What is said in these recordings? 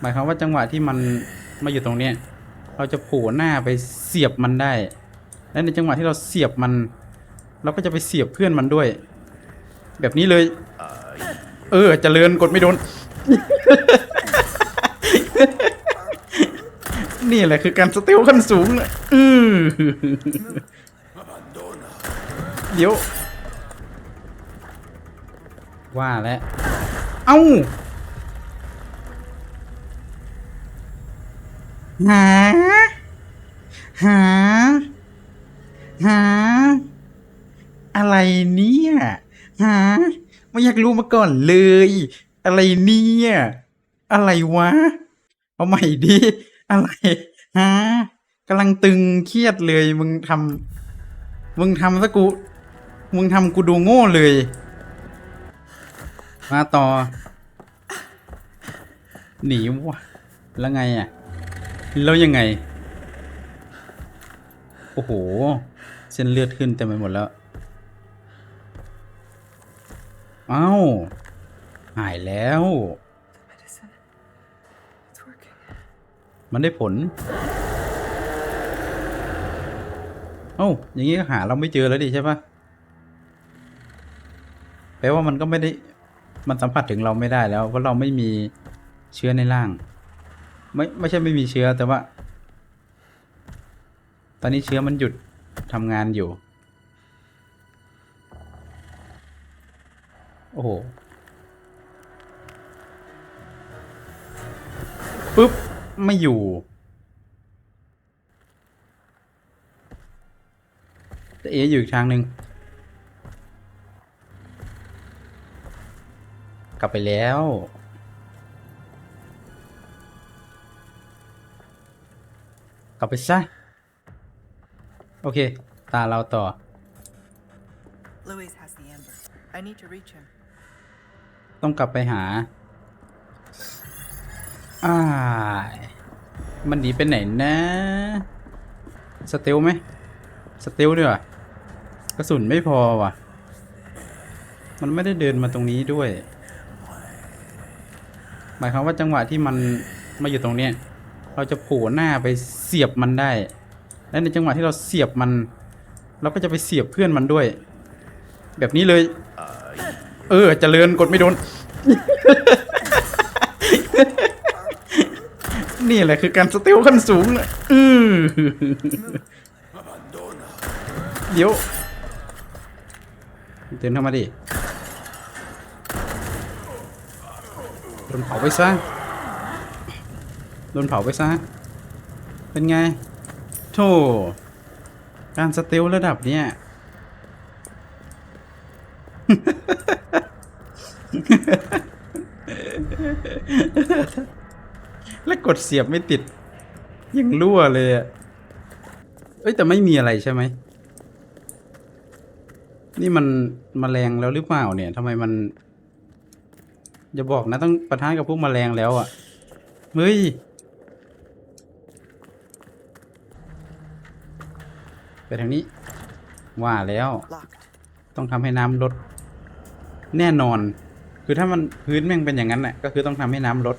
หมายความว่าจังหวะที่มันมาอยู่ตรงเนี้ยเราจะโผล่หน้าไปเสียบมันได้ และในจังหวะที่เราเสียบมัน เราก็จะไปเสียบเพื่อนมันด้วย แบบนี้เลย เออจเจริญกดไม่โดน นี่แหละคือการสเตลขั้นสูงอือเดี๋ยว ว่าแล้ว เอ้า หา หา หา อะไรเนี่ย หา ไม่อยากรู้มาก่อนเลย อะไรเนี่ย อะไรวะ เอาใหม่ดิ อะไร ฮะกำลังตึงเครียดเลย มึงทำมึงทำซะกู มึงทำกูดูโง่เลย มาต่อ หนีวะแล้วไงอะ แล้วยังไง โอ้โห เส้นเลือดขึ้นเต็มไปหมดแล้ว เอ้า หายแล้ว มันได้ผล เอ้า อย่างงี้ก็หาเราไม่เจอแล้วดิใช่ปะแปลว่ามันก็ไม่ได้ มันสัมผัสถึงเราไม่ได้แล้ว เพราะเราไม่มีเชื้อในร่าง ไม่ไม่ใช่ไม่มีเชื้อแต่ว่า ตอนนี้เชื้อมันหยุดทำงานอยู่ โอ้โหปุ๊บ ไม่อยู่แต่เออยู่อีกทางหนึ่งกลับไปแล้ว กลับไปซะ โอเค ตาเราต่อ Louise has the amber. I need to reach him. ต้องกลับไปหาอ้ายมันหนีไปไหนนะ สเตลไหม สเตลด้วยวะกระสุนไม่พอว่ะ มันไม่ได้เดินมาตรงนี้ด้วย หมายความว่าจังหวะที่มันมาอยู่ตรงเนี้ย เราจะโผล่หน้าไปเสียบมันได้ และในจังหวะที่เราเสียบมัน เราก็จะไปเสียบเพื่อนมันด้วย แบบนี้เลย เออเจริญกดไม่โดน นี่แหละคือการสเตลขั้นสูงอือเดี๋ยวเดินเข้ามาดิโดนเผาไปซะ โดนเผาไปซะ เป็นไง โธ่ การสเตลระดับเนี้ย แล้วกดเสียบไม่ติด ยังรั่วเลยอะเอ้ย แต่ไม่มีอะไรใช่ไหม นี่มันมแมลงแล้วหรือเปล่าเนี่ยทำไมมัน อย่าบอกนะต้องประทานกับพวกมแมลงแล้วอะ่ะเฮ้ย ไปทางนี้ ว่าแล้ว Locked. ต้องทำให้น้ำลด แน่นอน คือถ้ามันพื้นแม่งเป็นอย่างนั้นแหละก็คือต้องทำให้น้ำลด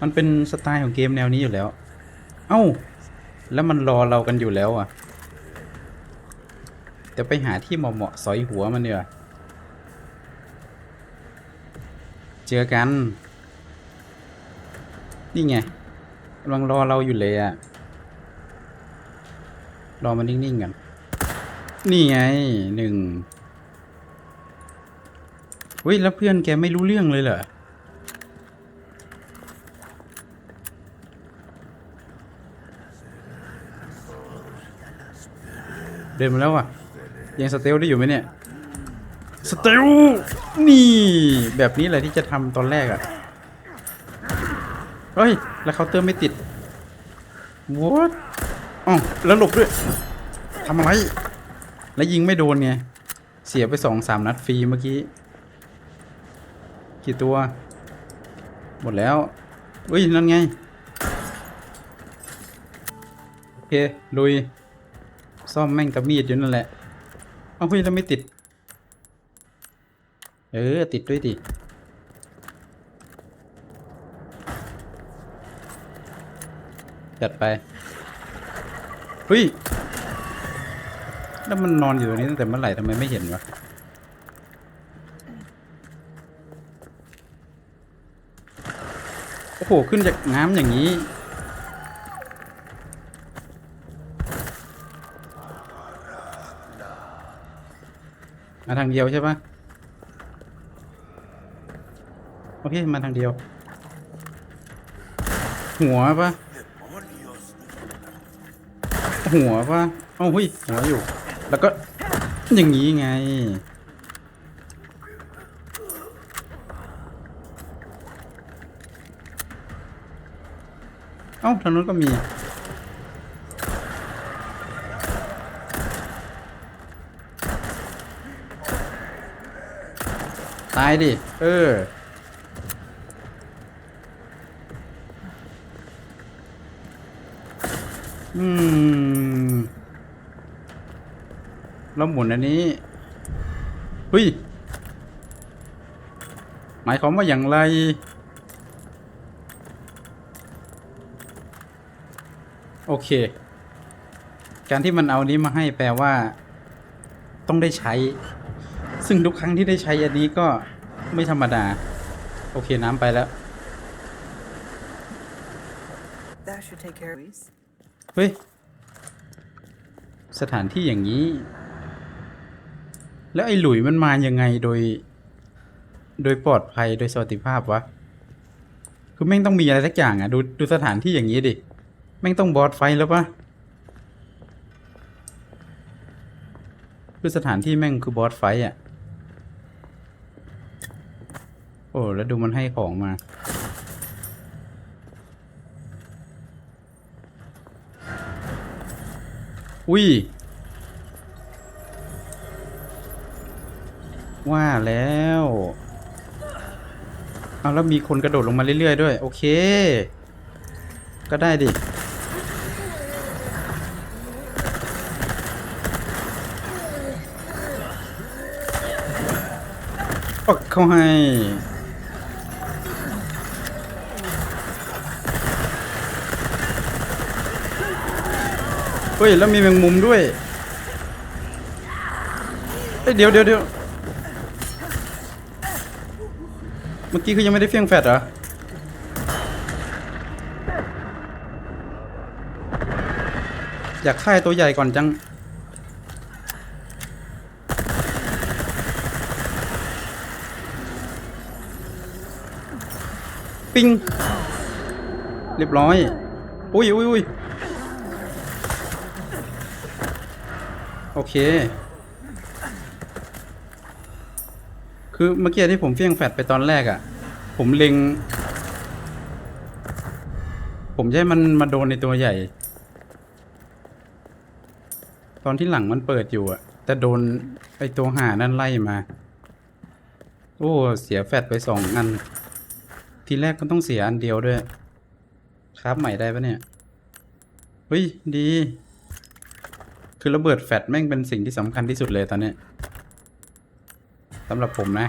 มันเป็นสไตล์ของเกมแนวนี้อยู่แล้ว เอ้า แล้วมันรอเรากันอยู่แล้วอะเดี๋ยวไปหาที่เหมาะๆสอยหัวมันเนีกว่ยเจอกัน นี่ไงกำลังรอเราอยู่เลยอะ รอมันนิ่งๆกันนี่ไงหนึ่งเฮ้ยแล้วเพื่อนแกไม่รู้เรื่องเลยเหรอเดินมาแล้วอะ ยังสเตลได้อยู่ไหมเนี่ย สเตลนี่แบบนี้แหละที่จะทำตอนแรกอะ เฮ้ย แล้วเคาน์เตอร์ไม่ติด what อ๋อแล้วหลบด้วยทำอะไร แล้วยิงไม่โดนไงเสียไปสองสามนัดฟรีเมื่อกี้ กี่ตัว หมดแล้วอุ้ย นั่นไง โอเค ลุย ซ่อมแม่งกับมีดอยู่นั่นแหละ เอาเฮ้ยแล้วไม่ติด เออ ติดด้วยดิจัดไป เฮ้ย แล้วมันนอนอยู่ตรงนี้ตั้งแต่เมื่อไหร่ทำไมไม่เห็นวะ โอ้โห ขึ้นจากน้ำอย่างนี้ มาทางเดียวใช่ปะโอเค มาทางเดียว หัวปะ หัวปะเอ้าเฮ้ยหัวอยู่ แล้วก็อย่างนี้ไง เอ้าทางนู้นก็มีตายดิ เออ แล้วหมุนอันนี้เฮ้ยหมายความว่าอย่างไร โอเค การที่มันเอานี้มาให้แปลว่า ต้องได้ใช้ ซึ่งทุกครั้งที่ได้ใช้อันนี้ก็ไม่ธรรมดา โอเคน้ำไปแล้ว That should take care of these. เฮ้ย สถานที่อย่างนี้ แล้วไอ้หลุยมันมายังไงโดย โดยปลอดภัยโดยสวัสดิภาพวะ คือแม่งต้องมีอะไรสักอย่างอะดูดูสถานที่อย่างนี้ดิ แม่งต้องบอสไฟแล้วปะคือสถานที่แม่งคือบอสไฟอะโอ้แล้วดูมันให้ของมาอุ้ย ว่าแล้ว เอาแล้วมีคนกระโดดลงมาเรื่อยๆด้วย โอเค ก็ได้ดิออกเข้าให้เฮ้ย แล้วมีแมงมุมด้วยเอ้ยเดี๋ยวเดี๋ยวเดี๋ยวเมื่อกี้คือยังไม่ได้เฟี้ยงแฟดเหรอ อยากฆ่าตัวใหญ่ก่อนจัง ปิ้ง เรียบร้อย อุ้ยอุ้ยอุ้ยโอเค คือเมื่อกี้ที่ผมเฟี้ยงแฟดไปตอนแรกอะ่ะ ผมเล็ง ผมจะให้มันมาโดนในตัวใหญ่ ตอนที่หลังมันเปิดอยู่อะ่ะ แต่โดนไอตัวหานั่นไล่มา โอ้ เสียแฟดไปสองอัน ทีแรกก็ต้องเสียอันเดียวด้วย ครับใหม่ได้ปะเนี่ย เฮ้ย ดี คือระเบิดแฟลชแม่งเป็นสิ่งที่สำคัญที่สุดเลยตอนเนี้ยำหรับผมนะ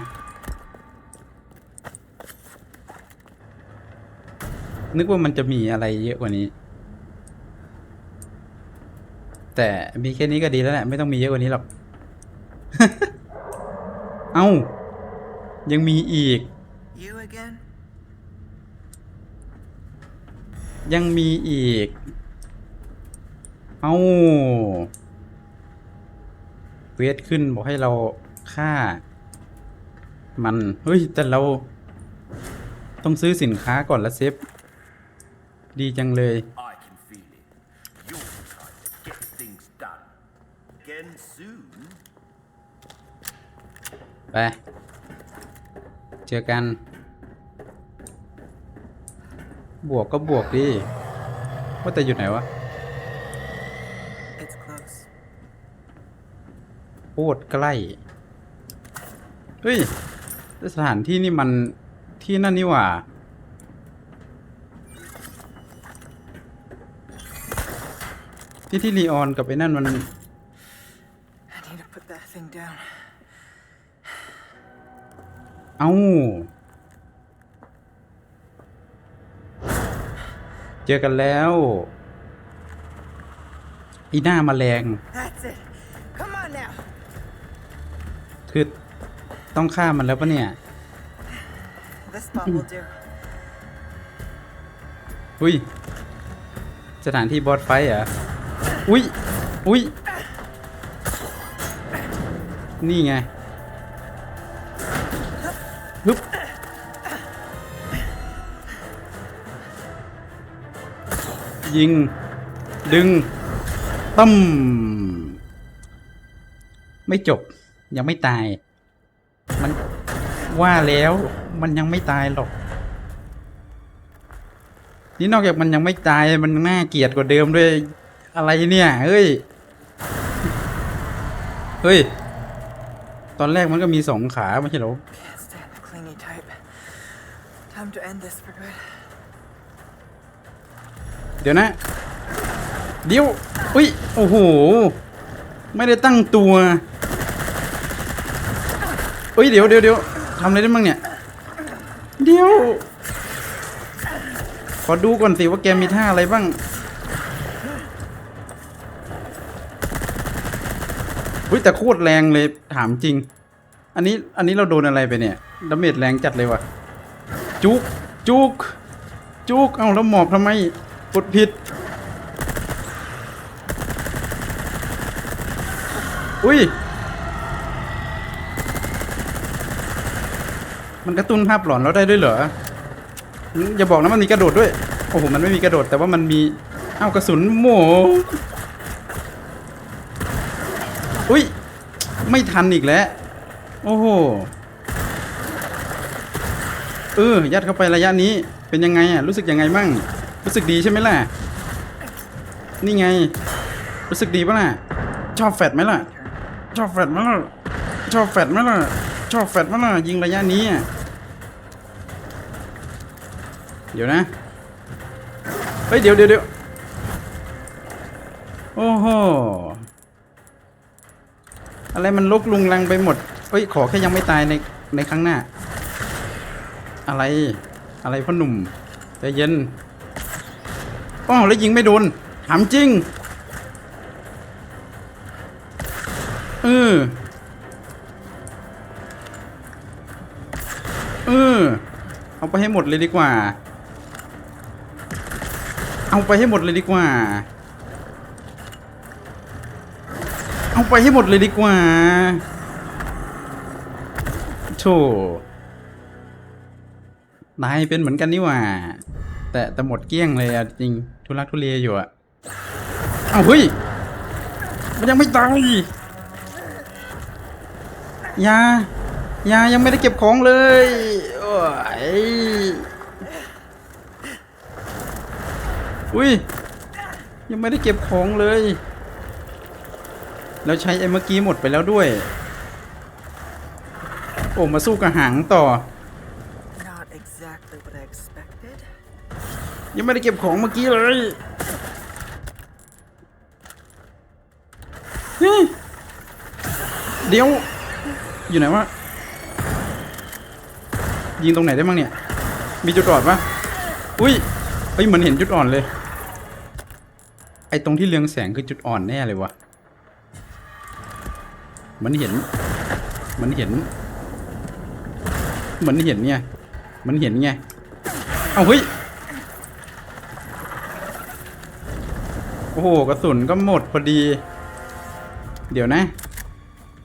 นึกว่ามันจะมีอะไรเยอะกว่านี้ แต่มีแค่นี้ก็ดีแล้วแหละ ไม่ต้องมีเยอะกว่านี้หรอก เอ้า ยังมีอีก You again? ยังมีอีก เอาเวทขึ้นบอกให้เราฆ่า มันเฮ้ย แต่เรา ต้องซื้อสินค้าก่อนละเซฟ ดีจังเลย ไป เจอกัน บวกก็บวกดิ ว่าแต่อยู่ไหนวะโคตรใกล้ เฮ้ย สถานที่นี่มันที่นั่นนี่หว่า ที่ที่ลีออนกับไอ้นั่นมัน I need to put that thing down. เอ้าเจอกันแล้ว อีหน้าแมลง ต้องฆ่ามันแล้วปะเนี่ย This spot will do. อุ้ย สถานที่บอสไฟท์เหรอ อุ้ย อุ้ย นี่ไงฮึบยิง ดึงตั้ม ไม่จบ ยังไม่ตายมัน ว่าแล้วมันยังไม่ตายหรอก นี่นอกจากมันยังไม่ตายมันน่าเกลียดกว่าเดิมด้วยอะไรเนี่ยเฮ้ยเฮ้ย ตอนแรกมันก็มีสองขาไม่ใช่หรอเดี๋ยวนะ เดี๋ยวอุ้ย โอ้โห ไม่ได้ตั้งตัวอุ้ย เดี๋ยวเดี๋ยวเดี๋ยว ทำอะไรได้บ้างเนี่ย เดี๋ยว ขอดูก่อนสิว่าแกมีท่าอะไรบ้างอุ้ยแต่โคตรแรงเลยถามจริง อันนี้อันนี้เราโดนอะไรไปเนี่ยดาเมจแรงจัดเลยวะจุกจุกจุกเอ้าแล้วหมอบทำไมกดผิด อุ้ย มันกระตุ้นภาพหลอนเราได้ด้วยเหรอ อย่าบอกนะมันมีกระโดดด้วย โอ้โห มันไม่มีกระโดดแต่ว่ามันมีเอ้ากระสุนโหมอุ้ย ไม่ทันอีกแล้ว โอ้โห เออ ยัดเข้าไประยะนี้ เป็นยังไงอะ รู้สึกยังไงมั่งรู้สึกดีใช่ไหมล่ะ นี่ไง รู้สึกดีปะล่ะ ชอบแฟดไหมล่ะ ชอบแฟดไหมล่ะ ชอบแฟดไหมล่ะ ชอบแฟดไหมล่ะ ยิงระยะนี้อะ เดี๋ยวนะ เฮ้ย เดี๋ยวเดี๋ยวเดี๋ยวโอ้โห อะไรมันลกลุงลังไปหมด เฮ้ย ขอแค่ยังไม่ตายในในครั้งหน้า อะไร อะไรพ่อหนุ่มใจเย็นอ้าวแล้วยิงไม่โดน ถามจริง เออ เออ เอาไปให้หมดเลยดีกว่า เอาไปให้หมดเลยดีกว่า เอาไปให้หมดเลยดีกว่าโธ่นายเป็นเหมือนกันนี่หว่า แต่แต่หมดเกลี้ยงเลยอะจริง ทุลักทุเลอยู่อะเอาเฮ้ย มันยังไม่ตายยายายังไม่ได้เก็บของเลยโอ้ย อุ้ย ยังไม่ได้เก็บของเลย แล้วใช้ไอ้เมื่อกี้หมดไปแล้วด้วย โอ้ มาสู้กับหางต่อ Not exactly what I expected. ยังไม่ได้เก็บของเมื่อกี้เลยเฮ้ยเดี๋ยว อยู่ไหนวะ ยิงตรงไหนได้บ้างเนี่ย มีจุดอ่อนปะอุ้ยเฮ้ยเหมือนเห็นจุดอ่อนเลย ไอตรงที่เรืองแสงคือจุดอ่อนแน่เลยวะมันเห็น มันเห็นเหมือนเห็นไงมันเห็นไงเอาเฮ้ย โอ้โหกระสุนก็หมดพอดี เดี๋ยวนะ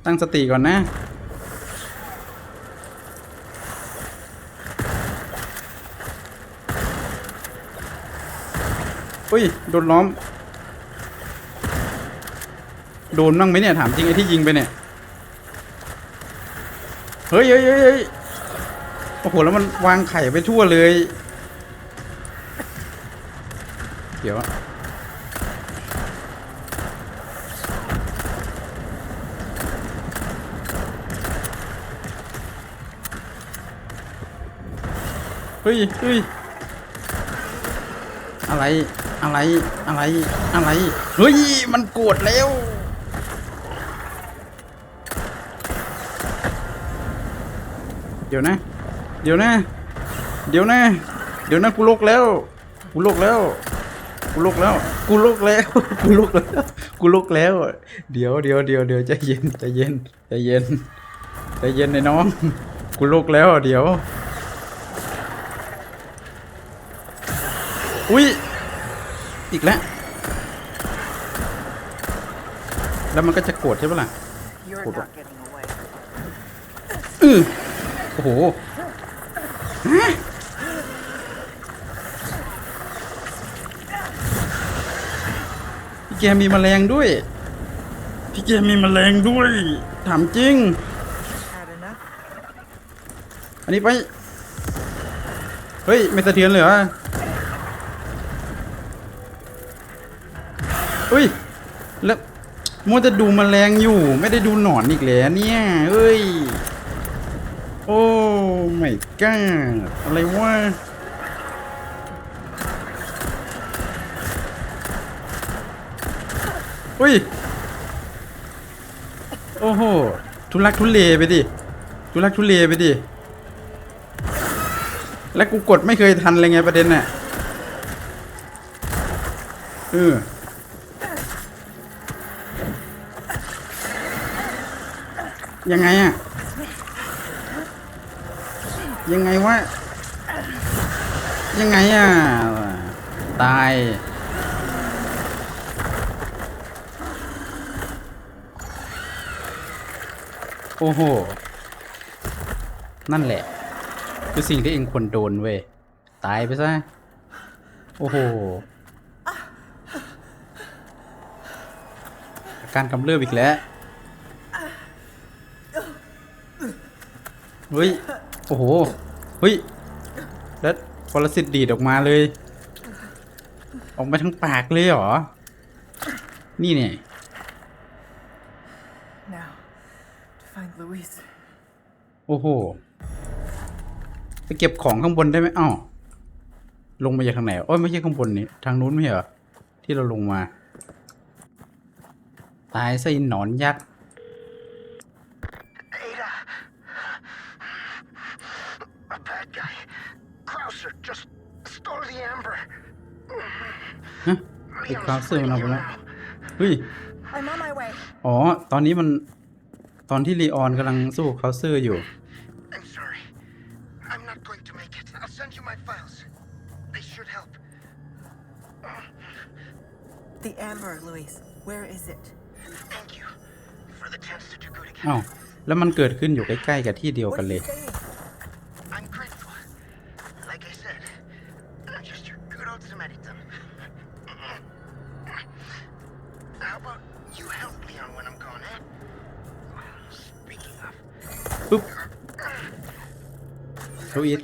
ตั้งสติก่อนนะ อุ้ย โดนล้อม โดนบ้างไหมเนี่ยถามจริงไอ้ที่ยิงไปเนี่ย เฮ้ยเฮ้ยเฮ้ยโอ้โหแล้วมันวางไข่ไปทั่วเลย เดี๋ยวเฮ้ยเฮ้ยอะไร อะไร อะไร อะไร เฮ้ย มันโกรธแล้ว เดี๋ยวนะ เดี๋ยวนะ เดี๋ยวนะ เดี๋ยวนะกูลกแล้ว กูลกแล้ว กูลุกแล้ว กูลุกแล้ว กูลุกแล้ว กูลุกแล้ว เดี๋ยวเดี๋ยวเดี๋ยวเดี๋ยวใจเย็นใจเย็นใจเย็นใจเย็นไอ้น้อง กูลุกแล้วเดี๋ยว อุ้ย อีกแล้ว แล้วมันก็จะโกรธใช่ปะล่ะ You're Hold not on. getting away. อือ โอ้โหพี่แกมีแมลงด้วย พี่แกมีแมลงด้วย ถามจริง อันนี้ไป เฮ้ย ไม่สะเทือนเลยเหรอเฮ้ย แล้วมัวจะดูแมลงอยู่ ไม่ได้ดูหนอนอีกแล้วเนี่ยเฮ้ย ไม่กล้าอะไรวะเฮ้ย โอ้โห ทุลักทุเลไปดิ ทุลักทุเลไปดิ แล้วกูกดไม่เคยทันเลยไงประเด็นน่ะเออยังไงอะ ยังไงวะ ยังไงอะตาย โอ้โห นั่นแหละ คือสิ่งที่เองควรโดนเว้ย ตายไปซะ โอ้โห อาการกำเริบอีกแล้ว เฮ้ย อ้โหเฮ้ยแล้วปรสิตดีดออกมาเลย ออกมาทั้งปากเลยเหรอ นี่เนี่ย Now, to find Louise. โอ้โห ไปเก็บของข้างบนได้ไหมอ้าวลงมาจากทางไหนโอ้ยไม่ใช่ข้างบนนี่ ทางนู้นไม่ใช่เหรอ ที่เราลงมา ตายซะไอ้หนอนยักษ์ ติดความซื่อมันเอาไปแล้วเฮ้ยอ๋อ ตอนนี้มันตอนที่ลีออนกำลังสู้เขาซื่ออยู่ The อ้าแล้วมันเกิดขึ้นอยู่ใกล้ๆกับที่เดียวกันเลย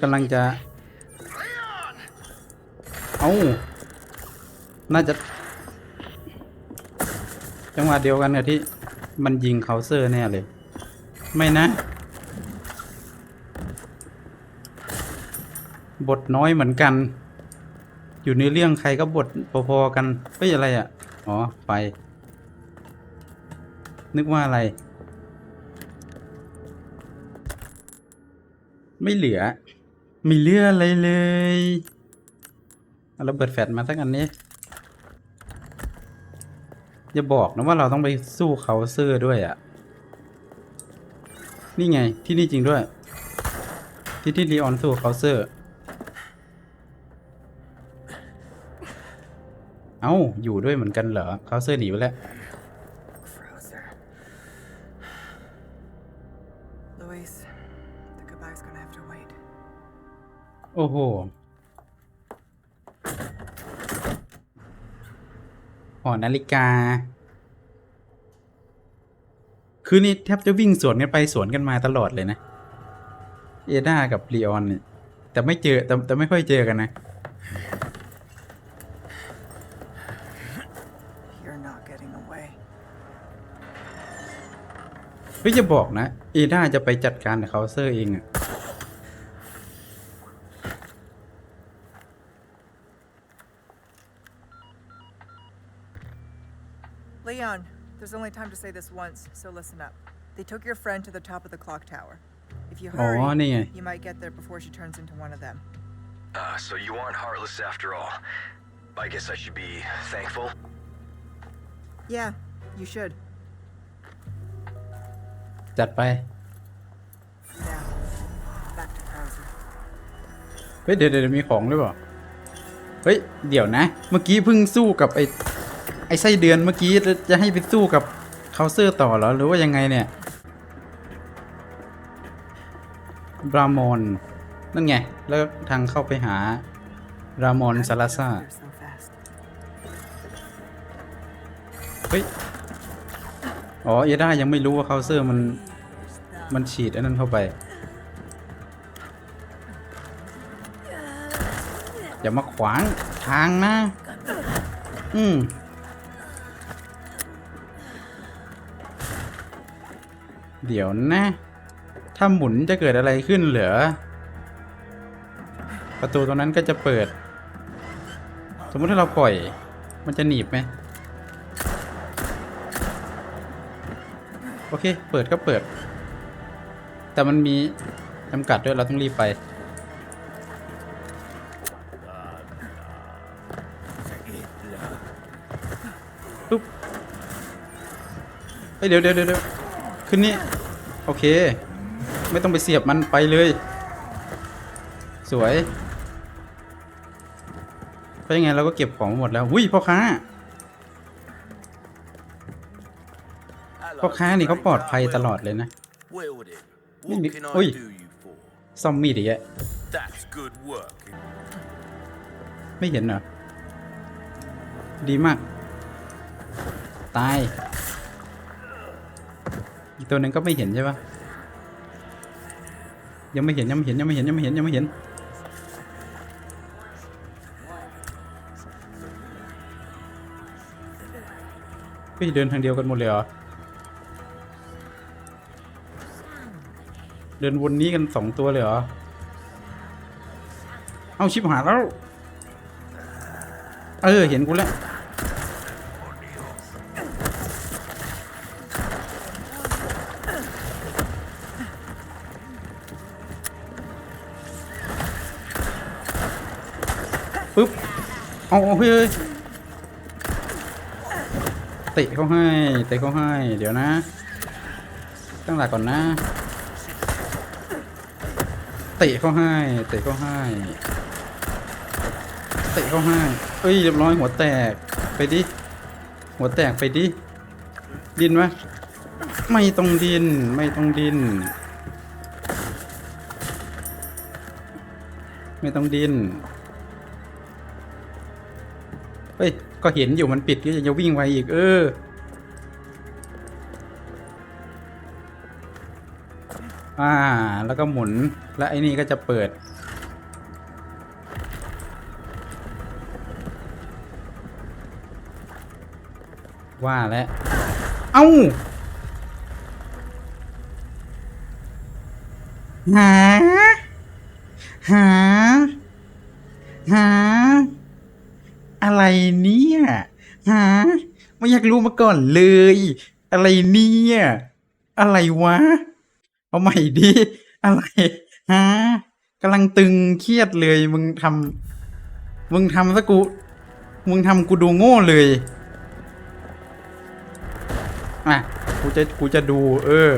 กำลังจะ เอาน่าจะ จังหวะเดียวกันกับที่มันยิงเคาเซอร์แน่เลย ไม่นะ บทน้อยเหมือนกัน อยู่ในเรื่องใครก็บทพอๆกันเฮ้ยอะไรอะ อ๋อไฟนึกว่าอะไร ไม่เหลือ ไม่เลืออะไรเลยเอาระเบิดแฟลชมาสักอันนี้อย่าบอกนะว่าเราต้องไปสู้เขาเซอร์ด้วยอะ่ะ นี่ไงที่นี่จริงด้วย ที่ที่ลีออนสู้เคาเซอร์ เอ้าอยู่ด้วยเหมือนกันเหรอเคาเซอร์หนีไปแล้ว โอ้โห หอนาฬิกา คือนี่แทบจะวิ่งสวนกันไปสวนกันมาตลอดเลยนะ เอดากับลีออนเนี่ย แต่ไม่เจอแต่แต่ไม่ค่อยเจอกันนะ You're not getting away. เฮ้ยจะบอกนะ เอดาจะไปจัดการกับเคาน์เซอร์เองอะ there's only time to say this once, so listen up. They took your friend to the top of the clock tower. If you อ๋อ hurry, นี่ไง you might get there before she turns into one of them. Ah, so you aren't heartless after all. I guess I should be thankful. Yeah, you should. จัดไป Now, back to Krauser. เฮ้ยเดี๋ยวเดี๋ยวมีของหรือเปล่า เฮ้ย เดี๋ยวนะ เมื่อกี้เพิ่งสู้กับไอ้ ไอ้ไส้เดือนเมื่อกี้จะให้ไปสู้กับเคาเซอร์ต่อเหรอ หรือว่ายังไงเนี่ยบรามอนนั่นไง แล้วทางเข้าไปหารามอนซาลาซาเฮ้ย อ๋อ เอด้ายังไม่รู้ว่าเคาเซอร์มัน มันฉีดอันนั้นเข้าไป อย่ามาขวางทางนะ อืม เดี๋ยวนะ ถ้าหมุนจะเกิดอะไรขึ้นเหรอ ประตูตรงนั้นก็จะเปิด สมมติถ้าเราปล่อย มันจะหนีบไหม โอเค เปิดก็เปิด แต่มันมีจำกัดด้วย เราต้องรีบไป ปุ๊บเฮ้ยเดี๋ยวเดี๋ยวเดี๋ยวขึ้นนี่ โอเค ไม่ต้องไปเสียบมันไปเลย สวยไปยังไงเราก็เก็บของหมดแล้วหุ้ยพ่อค้าพ่อค้านี่เขาปลอดภัยตลอดเลยนะ Welding. Maybe- What can I Oi. do you for? ซ่อมมีดอีกแยะ That's good work. ไม่เห็นเหรอ ดีมาก ตายอีก ตัวหนึ่งก็ไม่เห็นใช่ปะยังไม่เห็นยังไม่เห็นยังไม่เห็นยังไม่เห็นยังไม่เห็นเฮ้ยเดินทางเดียวกันหมดเลยเหรอ เดินวนนี้กันสองตัวเลยเหรอ เอาชิบหายแล้ว เออ เห็นกูแล้ว ปึ๊บเอาเฮ้ยเตะเขาให้เตะเขาให้ เดี๋ยวนะตั้งหลักก่อนนะเตะเขาให้เตะเขาให้เตะเขาให้เอ้ยเรียบร้อยหัวแตกไปดิหัวแตกไปดิดินวะไม่ต้องดินไม่ต้องดิน ไม่ต้องดิน ก็เห็นอยู่มันปิดก็ยังจะวิ่งไวอีก เออ อ่า แล้วก็หมุน แล้วไอ้นี่ก็จะเปิด ว่าแล้ว เอ้าหา หา หา อะไรเนี่ยหาไม่อยากรู้มาก่อนเลย อะไรเนี่ย อะไรวะ เอาใหม่ดิอะไรฮะกำลังตึงเครียดเลย มึงทำมึงทำซะกู มึงทำกูดูโง่เลยอะกูจะกูจะดูเออ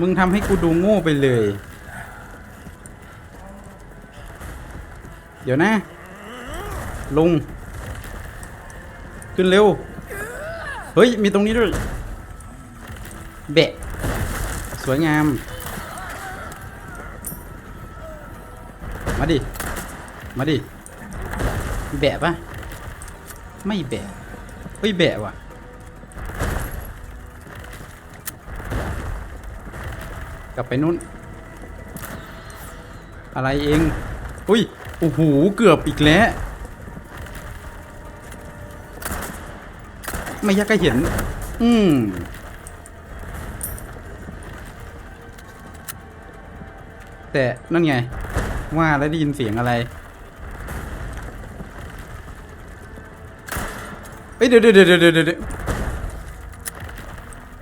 มึงทำให้กูดูโง่ไปเลย ดี๋ยวนะ ลง ขึ้นเร็ว เฮ้ย มีตรงนี้ด้วยแบะ สวยงาม มาดิ มาดิ แบะปะไม่แบะ เฮ้ย แบะว่ะกลับไปนู้น อะไรเอง อุ้ย โอ้โห เกือบอีกแล้ว ไม่ยากจะเห็น อืมแต่นั่นไง ว่าแล้วได้ยินเสียงอะไรเฮ้ยเดี๋ยวเดี๋ยวเดี๋ยวเดี๋ยวเดี๋ยว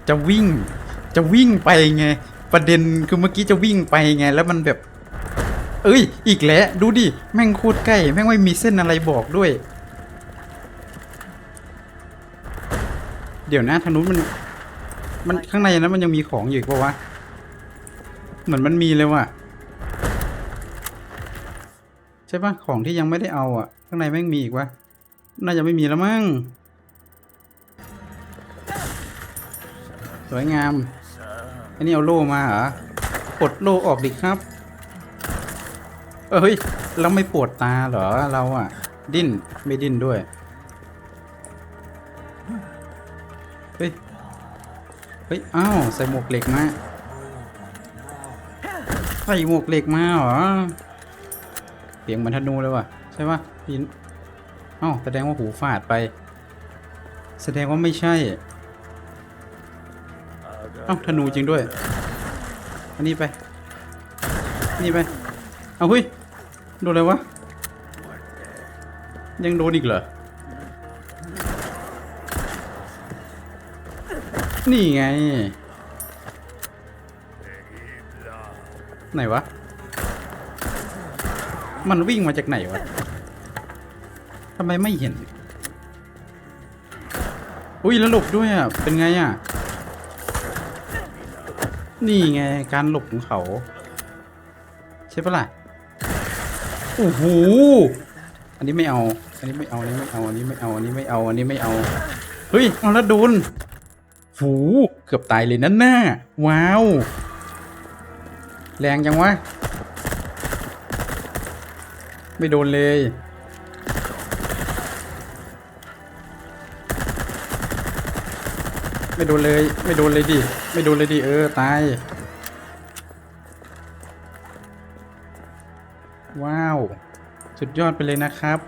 จะวิ่ง จะวิ่งไปไง ประเด็นคือเมื่อกี้จะวิ่งไปไง แล้วมันแบบ เอ้ย อีกแล้ว ดูดิ แม่งโคตรใกล้ แม่งไม่มีเส้นอะไรบอกด้วย เดี๋ยวนะทางนู้นมัน มันข้างในนั้นมันยังมีของอยู่ปะวะ เหมือนมันมีเลยว่ะ ใช่ปะของที่ยังไม่ได้เอาอะ ข้างในแม่งมีอีกวะ น่าจะไม่มีแล้วมั้ง สวยงาม อันนี้เอาโล่มาเหรอ ปลดโล่ออกดิครับ เอ้ย เราไม่ปวดตาเหรอเราอะดิ้นไม่ดิ้นด้วย เฮ้ย เฮ้ย อ้าว ใส่หมวกเหล็กมา ใส่หมวกเหล็กมาเหรอเสียงเหมือนธนูเลยว่ะ ใช่ปะยินอ้าวแสดงว่าหูฝาดไป แสดงว่าไม่ใช่อ้าวธนูจริงด้วย อันนี้ไป นี่ไป เอาเฮ้ยโดนอะไรวะ ยังโดนอีกเหรอ นี่ไง ไหนวะ มันวิ่งมาจากไหนวะทำไมไม่เห็น อุ้ยแล้วหลบด้วยอะ เป็นไงอะ นี่ไงการหลบของเขา ใช่ปะล่ะ โอ้โหอันนี้ไม่เอา อันนี้ไม่เอา อันนี้ไม่เอา อันนี้ไม่เอา อันนี้ไม่เอา อันนี้ไม่เอา เฮ้ย เอาแล้วโดนหูเกือบตายเลยนั่นน่ะว้าว แรงจังวะ ไม่โดนเลย ไม่โดนเลย ไม่โดนเลยดิ ไม่โดนเลยดิ เออ ตาย สุดยอดไปเลยนะครับ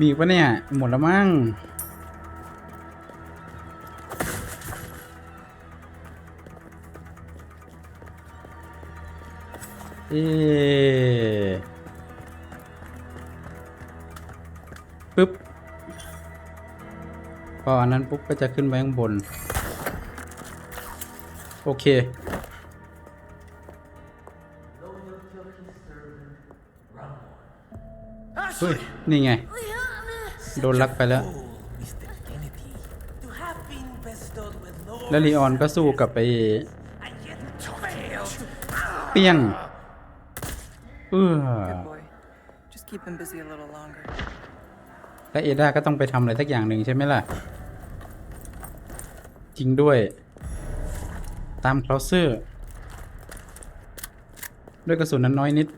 มีปะเนี่ย หมดแล้วมั้งเอ๊ะปึ๊บ พออันนั้นปุ๊บก็จะขึ้นไปข้างบน โอเค เฮ้ย นี่ไง โดนลักไปแล้ว Mr. Kennedy, to have been bestowed with no แล้วลีออนก็สู้กับไป and yet failed. เปี้ยง เออ Good boy. Just keep him busy a little longer. และเอดาก็ต้องไปทำอะไรสักอย่างหนึ่งใช่ไหมล่ะ จริงด้วย ตามเคาเซอร์ด้วยกระสุนนั้นน้อยนิด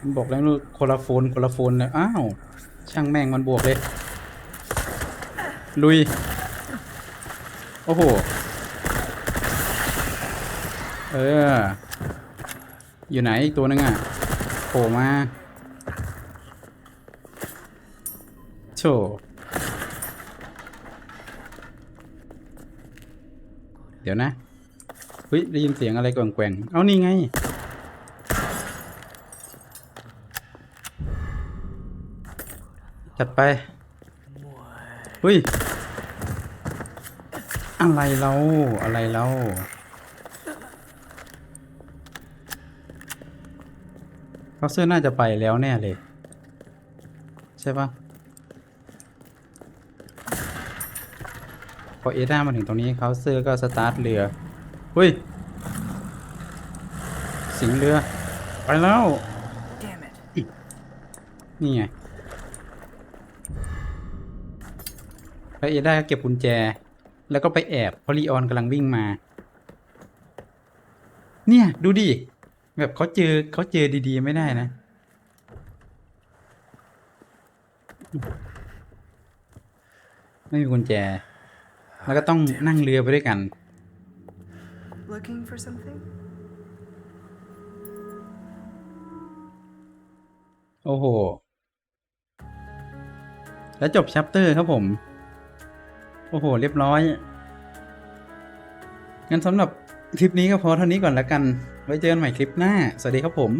มันบอกแล้วนู่คนละโฟนคนละโฟนเลยอ้าว ช่างแม่งมันบวกเลย ลุย โอ้โห เออ อยู่ไหนอีกตัวนึงอะโผล่มาโช เดี๋ยวนะเฮ้ยได้ยินเสียงอะไรแกว่งๆเอานี่ไง จัดไปเฮ้ย อะไรเราอะไรเราเขาเสื้อน่าจะไปแล้วแน่เลย ใช่ปะ อเอด้ามาถึงตรงนี้เขาเสื้อก็สตาร์ทเรือเฮ้ย สิงเรือ ไปแล้ว Damn it. นี่ไงแล้วเอด้าก็เก็บกุญแจ แล้วก็ไปแอบเพราะลีออนกำลังวิ่งมา เนี่ย ดูดิ แบบเขาเจอเขาเจอดีๆไม่ได้นะไม่มีกุญแจ แล้วก็ต้องนั่งเรือไปด้วยกัน Looking for something? โอ้โห แล้วจบชัปเตอร์ครับผม โอ้โห เรียบร้อย งั้นสำหรับคลิปนี้ก็พอเท่านี้ก่อนแล้วกัน ไว้เจอกันใหม่คลิปหน้า สวัสดีครับผม